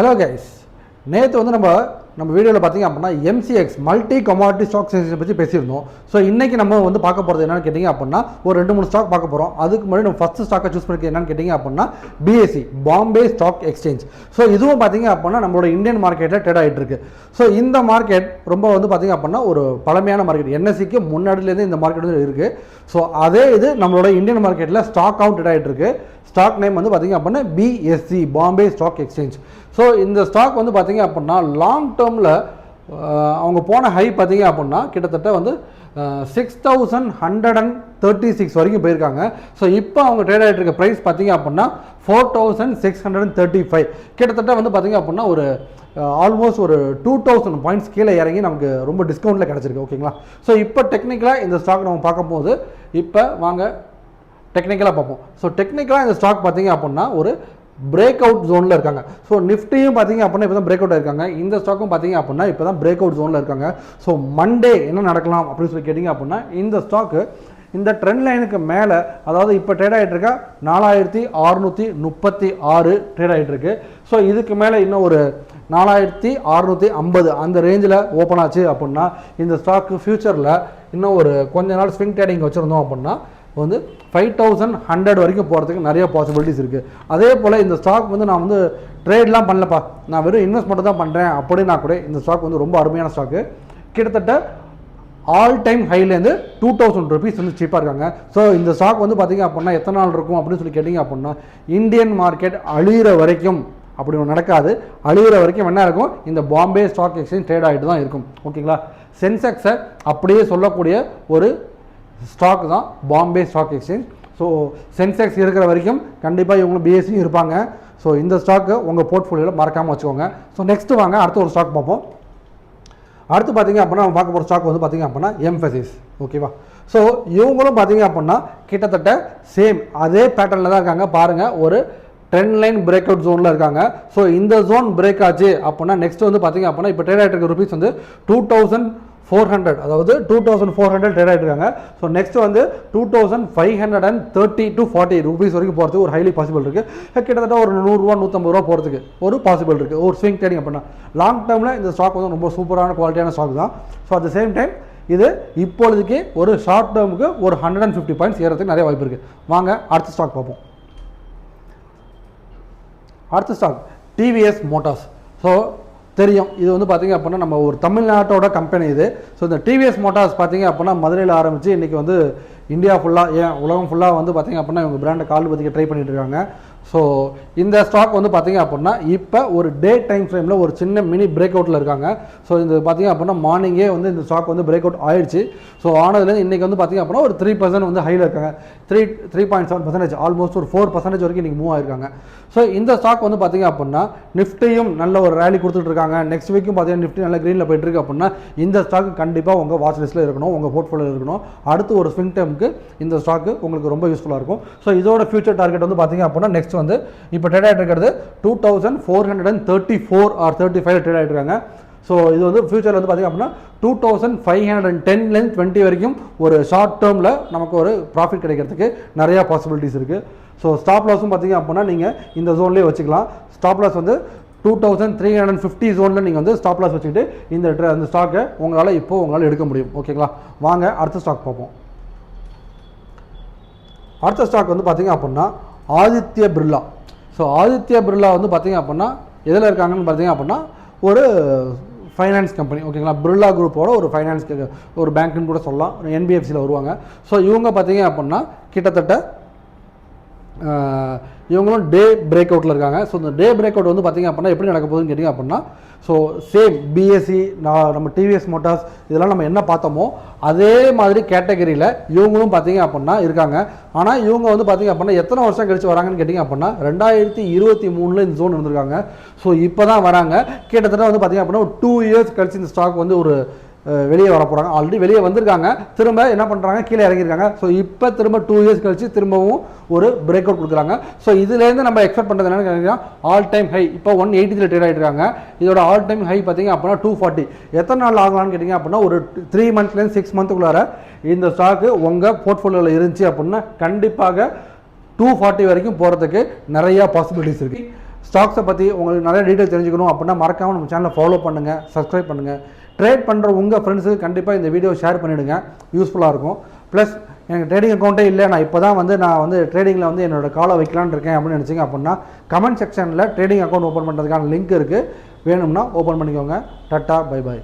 Hello guys நேற்று வந்து நம்ம நம்ம வீடியோவில் பார்த்தீங்க அப்படின்னா MCX multi commodity stock sensation பற்றி பேசியிருந்தோம். ஸோ இன்றைக்கி நம்ம வந்து பார்க்க போகிறது என்னென்னு கேட்டிங்க அப்படின்னா ஒரு ரெண்டு மூணு ஸ்டாக் பார்க்க போகிறோம் அதுக்கு முன்னாடி நம்ம ஃபஸ்ட்டு ஸ்டாக்கை சூஸ் பண்ணிக்க என்னன்னு கேட்டிங்க அப்படின்னா BSE Bombay stock exchange so இதுவும் பார்த்தீங்க அப்படின்னா நம்மளோட இந்தியன் மார்க்கெட்டில் ட்ரேட் ஆகிட்டு இருக்கு. ஸோ இந்த மார்க்கெட் ரொம்ப வந்து பார்த்தீங்க அப்படின்னா ஒரு பழமையான மார்க்கெட் என்எஸ்சிக்கு முன்னாடிலேருந்து இந்த மார்க்கெட் வந்து இருக்குது ஸோ அதே இது நம்மளோட இந்தியன் மார்க்கெட்டில் ஸ்டாக் அவுட் ட்ரேட் ஆகிட்டு இருக்கு. ஸ்டாக் நேம் வந்து பார்த்தீங்க அப்படின்னா BSE Bombay stock exchange so இந்த ஸ்டாக் வந்து பார்த்தீங்க அப்படின்னா லாங் டேர்மில் அவங்க போன ஹை பார்த்தீங்க அப்படின்னா கிட்டத்தட்ட வந்து six thousand hundred and thirty six வரைக்கும் போயிருக்காங்க. ஸோ இப்போ அவங்க ட்ரேட் ஆகிட்டு இருக்க ப்ரைஸ் பார்த்தீங்க அப்படின்னா four thousand six hundred and thirty five கிட்டத்தட்ட வந்து பார்த்தீங்க அப்படின்னா ஒரு ஆல்மோஸ்ட் ஒரு டூ தௌசண்ட் பாயிண்ட்ஸ் கீழே இறங்கி நமக்கு ரொம்ப டிஸ்கவுண்ட்டில் கிடச்சிருக்கு ஓகேங்களா ஸோ இப்போ டெக்னிக்கலாக இந்த ஸ்டாக் நம்ம பார்க்கும்போது இப்போ வாங்க டெக்னிக்கலாக பார்ப்போம். ஸோ டெக்னிக்கலாக இந்த ஸ்டாக் பார்த்தீங்க அப்படின்னா ஒரு பிரேக் அவுட் ஜோனில் இருக்காங்க. ஸோ நிஃப்டியும் பார்த்தீங்க அப்படின்னா இப்போ தான் பிரேக் அவுட் இருக்காங்க இந்த ஸ்டாக்கும் பார்த்தீங்க அப்படின்னா இப்போ தான் பிரேக் அவுட் ஜோனில் இருக்காங்க. ஸோ மண்டே என்ன நடக்கலாம் அப்படின்னு சொல்லி கேட்டிங்க அப்படின்னா இந்த ஸ்டாக்கு இந்த ட்ரெண்ட் லைனுக்கு மேலே அதாவது இப்போ ட்ரேட் ஆகிட்டு இருக்கா? நாலாயிரத்தி அறுநூற்றி முப்பத்தி ஆறு ட்ரேட் ஆகிட்டு இருக்கு. ஸோ இதுக்கு மேலே இன்னும் ஒரு நாலாயிரத்தி அறுநூற்றி ஐம்பது அந்த ரேஞ்சில் ஓப்பன் ஆச்சு அப்படின்னா இந்த ஸ்டாக்கு ஃப்யூச்சரில் இன்னும் ஒரு கொஞ்ச நாள் ஸ்விங் ட்ரேடிங் வச்சுருந்தோம் அப்படின்னா வந்து ஃபைவ் தௌசண்ட் ஹண்ட்ரட் வரைக்கும் போகிறதுக்கு நிறைய பாசிபிலிட்டிஸ் இருக்குது அதே போல் இந்த ஸ்டாக் வந்து நான் வந்து ட்ரேட்லாம் பண்ணலப்பா. நான் வெறும் இன்வெஸ்ட்மெண்ட் தான் பண்ணுறேன் அப்படின்னா கூட இந்த ஸ்டாக் வந்து ரொம்ப அருமையான ஸ்டாக்கு கிட்டத்தட்ட ஆல் டைம் ஹைலேருந்து டூ தௌசண்ட் ருபீஸ் வந்து சீப்பாக இருக்காங்க. ஸோ இந்த ஸ்டாக் வந்து பார்த்திங்க அப்படின்னா எத்தனை நாள் இருக்கும் அப்படின்னு சொல்லி கேட்டிங்க அப்படின்னா இந்தியன் மார்க்கெட் அழிகிற வரைக்கும் அப்படி ஒன்று நடக்காது. அழுகிற வரைக்கும் என்ன இருக்கும்? இந்த பாம்பே ஸ்டாக் எக்ஸ்சேஞ்ச் ட்ரேட் ஆகிட்டு தான் இருக்கும். ஓகேங்களா சென்செக்ஸை அப்படியே சொல்லக்கூடிய ஒரு ஸ்டாக் தான் Bombay stock exchange. So Sensex இருக்கிற வரைக்கும் கண்டிப்பாக இவங்களும் பிஎஸ்சியும் இருப்பாங்க. ஸோ இந்த ஸ்டாக்கு உங்கள் போர்ட்ஃபோலியோவில் மறக்காமல் வச்சுக்கோங்க. ஸோ நெக்ஸ்ட்டு வாங்க அடுத்த ஒரு ஸ்டாக் பார்ப்போம். அடுத்து பார்த்தீங்க அப்படின்னா நம்ம பார்க்க போகிற ஸ்டாக் வந்து பார்த்தீங்க அப்படின்னா எம்ஃபசிஸ் ஓகேவா ஸோ இவங்களும் பார்த்தீங்க அப்படின்னா கிட்டத்தட்ட சேம் அதே பேட்டர்னில் தான் இருக்காங்க. பாருங்கள் ஒரு ட்ரெண்ட் லைன் பிரேக் அவுட் ஜோனில் இருக்காங்க. ஸோ இந்த ஜோன் பிரேக் ஆச்சு அப்படின்னா நெக்ஸ்ட் வந்து பார்த்தீங்க அப்படின்னா இப்போ ட்ரேட் ஆகிட்டு இருக்க ருபீஸ் வந்து டூ தௌசண்ட் ஃபோர் ஹண்ட்ரட் அதாவது two thousand four hundred trade ஆகிட்டு இருக்காங்க ஸோ நெக்ஸ்ட் வந்து two thousand five hundred and thirty to forty rupees வரைக்கும் போகிறதுக்கு ஒரு ஹைலி பாசிபிள் இருக்குது கிட்டத்தட்ட ஒரு நூறுரூவா நூற்றம்பது ரூபா போகிறதுக்கு ஒரு பாசிபிள் இருக்குது ஒரு ஸ்விங் ட்ரேடிங் அப்படின்னா. லாங் டேர்மில் இந்த ஸ்டாக் வந்து ரொம்ப சூப்பரான குவாலிட்டியான ஸ்டாக் தான். So at the same time இது இப்பொழுதுக்கு ஒரு ஷார்ட் டேர்முக்கு ஒரு ஹண்ட்ரட் அண்ட் ஃபிஃப்டி பாயிண்ட்ஸ் ஏறதுக்கு நிறைய வாய்ப்பு இருக்குது வாங்க அடுத்த ஸ்டாக் பார்ப்போம். அடுத்த ஸ்டாக் டிவிஎஸ் மோட்டார்ஸ் ஸோ தெரியும். இது வந்து பார்த்தீங்க அப்படின்னா நம்ம ஒரு தமிழ்நாட்டோட கம்பெனி இது. ஸோ இந்த டிவிஎஸ் மோட்டார்ஸ் பார்த்தீங்க அப்படின்னா மதுரையில் ஆரம்பித்து இன்றைக்கி வந்து இந்தியா ஃபுல்லாக ஏன் உலகம் ஃபுல்லாக வந்து பார்த்தீங்க அப்படின்னா இவங்க பிராண்டை கால் பற்றிக்க ட்ரை பண்ணிகிட்டு இருக்காங்க. ஸோ இந்த ஸ்டாக் வந்து பார்த்தீங்க அப்படின்னா இப்போ ஒரு டே டைம் ஃப்ரேமில் ஒரு சின்ன மினி பிரேக் அவுட்டில் இருக்காங்க. ஸோ இந்த பார்த்தீங்க அப்படின்னா மார்னிங்கே வந்து இந்த ஸ்டாக் வந்து பிரேக் அவுட் ஆயிடுச்சு. ஸோ ஆனதுலேருந்து இன்றைக்கி வந்து பார்த்தீங்க அப்படின்னா ஒரு த்ரீ பர்சன்ட் வந்து ஹையில் இருக்காங்க. Three three point seven percentage almost ஒரு ஃபோர் பர்சன்டேஜ் வரைக்கும் இன்றைக்கி மூவ் ஆயிருக்காங்க. ஸோ இந்த ஸ்டாக் வந்து பார்த்தீங்க அப்படின்னா நிஃப்டியும் நல்ல ஒரு ரேலி கொடுத்துட்டு இருக்காங்க. நெக்ஸ்ட் வீக்கும் பார்த்தீங்கன்னா நிஃப்டி நல்ல க்ரீனில் போயிட்டு இருக்கு அப்படின்னா இந்த ஸ்டாக் கண்டிப்பாக உங்கள் வாட்ச் லிஸ்ட்டில் இருக்கணும் உங்கள் போர்ட்ஃபோலியோ இருக்கணும். அடுத்து ஒரு ஸ்விங் டைமுக்கு இந்த ஸ்டாக்கு உங்களுக்கு ரொம்ப யூஸ்ஃபுல்லாக இருக்கும். ஸோ இதோட ஃபியூச்சர் டார்கெட் வந்து பார்த்தீங்க அப்படின்னா நெக்ஸ்ட் வந்து இப்போ ட்ரேட் ஆகிட்டு இருக்கிறது two thousand four hundred and thirty four or thirty five trade ஆகிட்டு இருக்காங்க ஸோ இது வந்து ஃபியூச்சரில் வந்து பார்த்திங்க அப்படின்னா two thousand five hundred and டென்லேருந்து twenty வரைக்கும் ஒரு ஷார்ட் டேர்மில் நமக்கு ஒரு ப்ராஃபிட் கிடைக்கிறதுக்கு நிறையா பாசிபிலிட்டிஸ் இருக்குது ஸோ ஸ்டாப் லாஸும் பார்த்தீங்க அப்படின்னா நீங்கள் இந்த ஜோன்லேயே வச்சுக்கலாம். ஸ்டாப் லாஸ் வந்து two thousand three hundred and fifty ஜோனில் நீங்கள் வந்து ஸ்டாப் லாஸ் வச்சுக்கிட்டு இந்த அந்த ஸ்டாக்கை உங்களால் இப்போ உங்களால் எடுக்க முடியும். ஓகேங்களா வாங்க அடுத்த ஸ்டாக் பார்ப்போம். அடுத்த ஸ்டாக் வந்து பார்த்தீங்க அப்படின்னா ஆதித்ய பிர்லா. ஸோ ஆதித்ய பிர்லா வந்து பார்த்திங்க அப்படின்னா எதில் இருக்காங்கன்னு பார்த்தீங்க அப்படின்னா ஒரு ஃபைனான்ஸ் கம்பெனி ஓகேங்களா பிர்லா குரூப்போட ஒரு ஃபைனான்ஸ் ஒரு பேங்க்குன்னு கூட சொல்லலாம். என்பிஎஃப்சியில் வருவாங்க. ஸோ இவங்க பார்த்தீங்க அப்படின்னா கிட்டத்தட்ட இவங்களும் டே பிரேக் அவுட்டில் இருக்காங்க. ஸோ இந்த டே பிரேக் அவுட் வந்து பார்த்தீங்க அப்படின்னா எப்படி நடக்க போகுதுன்னு கேட்டிங்க அப்படின்னா ஸோ சேம் பிஎஸ்சி நான் நம்ம டிவிஎஸ் மோட்டார்ஸ் இதெல்லாம் நம்ம என்ன பார்த்தோமோ அதே மாதிரி கேட்டகரியில் இவங்களும் பார்த்தீங்க அப்படின்னா இருக்காங்க. ஆனால் இவங்க வந்து பார்த்தீங்க அப்படின்னா எத்தனை வருஷம் கழிச்சு வராங்கன்னு கேட்டிங்க அப்படின்னா ரெண்டாயிரத்தி இருபத்தி மூணில் இந்த ஜோன் இருந்திருக்காங்க. ஸோ இப்போ தான் வராங்க. கிட்டத்தட்ட வந்து பார்த்தீங்க அப்படின்னா ஒரு டூ இயர்ஸ் கழிச்சு இந்த ஸ்டாக் வந்து ஒரு வெளியே வர போகிறாங்க ஆல்ரெடி வெளியே வந்திருக்காங்க. திரும்ப என்ன பண்ணுறாங்க கீழே இறங்கியிருக்காங்க. ஸோ இப்போ திரும்ப டூ இயர்ஸ் கழிச்சு திரும்பவும் ஒரு பிரேக் அவுட் கொடுக்குறாங்க. ஸோ இதுலேருந்து நம்ம எக்ஸ்பெக்ட் பண்ணுறது என்னென்னு ஆல் டைம் ஹை இப்போ ஒன் எயிட்டியில் ட்ரேட் ஆகிட்டு இருக்காங்க இதோட ஆல் டைம் ஹை பார்த்தீங்க அப்படின்னா டூ ஃபார்ட்டி எத்தனை நாள் ஆகலாம்னு கேட்டிங்க அப்படின்னா ஒரு த்ரீ மந்த்ஸ்லேருந்து சிக்ஸ் மந்த்துக்குள்ளார இந்த ஸ்டாக்கு உங்கள் போர்ட்ஃபோலியோவில் இருந்துச்சு அப்படின்னா கண்டிப்பாக டூ ஃபார்ட்டி வரைக்கும் போகிறதுக்கு நிறையா பாசிபிலிட்டிஸ் இருக்குது ஸ்டாக்ஸை பற்றி உங்களுக்கு நிறைய டீட்டெயில் தெரிஞ்சுக்கணும் அப்படின்னா மறக்காமல் நம்ம சேனலை ஃபாலோ பண்ணுங்கள் சப்ஸ்கிரைப் பண்ணுங்கள் ட்ரேட் பண்ணுற உங்கள் ஃப்ரெண்ட்ஸுக்கு கண்டிப்பாக இந்த வீடியோ ஷேர் பண்ணிவிடுங்க யூஸ்ஃபுல்லாக இருக்கும். ப்ளஸ் எனக்கு ட்ரேடிங் அக்கௌண்ட்டே இல்லை. நான் இப்போ தான் வந்து நான் வந்து ட்ரேடிங்கில் வந்து என்னோட காலை வைக்கலான்னு இருக்கேன் அப்படின்னு நினச்சிங்க அப்படின்னா கமெண்ட் செக்ஷனில் ட்ரேடிங் அக்கௌண்ட் ஓப்பன் பண்ணுறதுக்கான லிங்க் இருக்குது வேணும்னா ஓப்பன் பண்ணிக்கோங்க. Ta-ta by by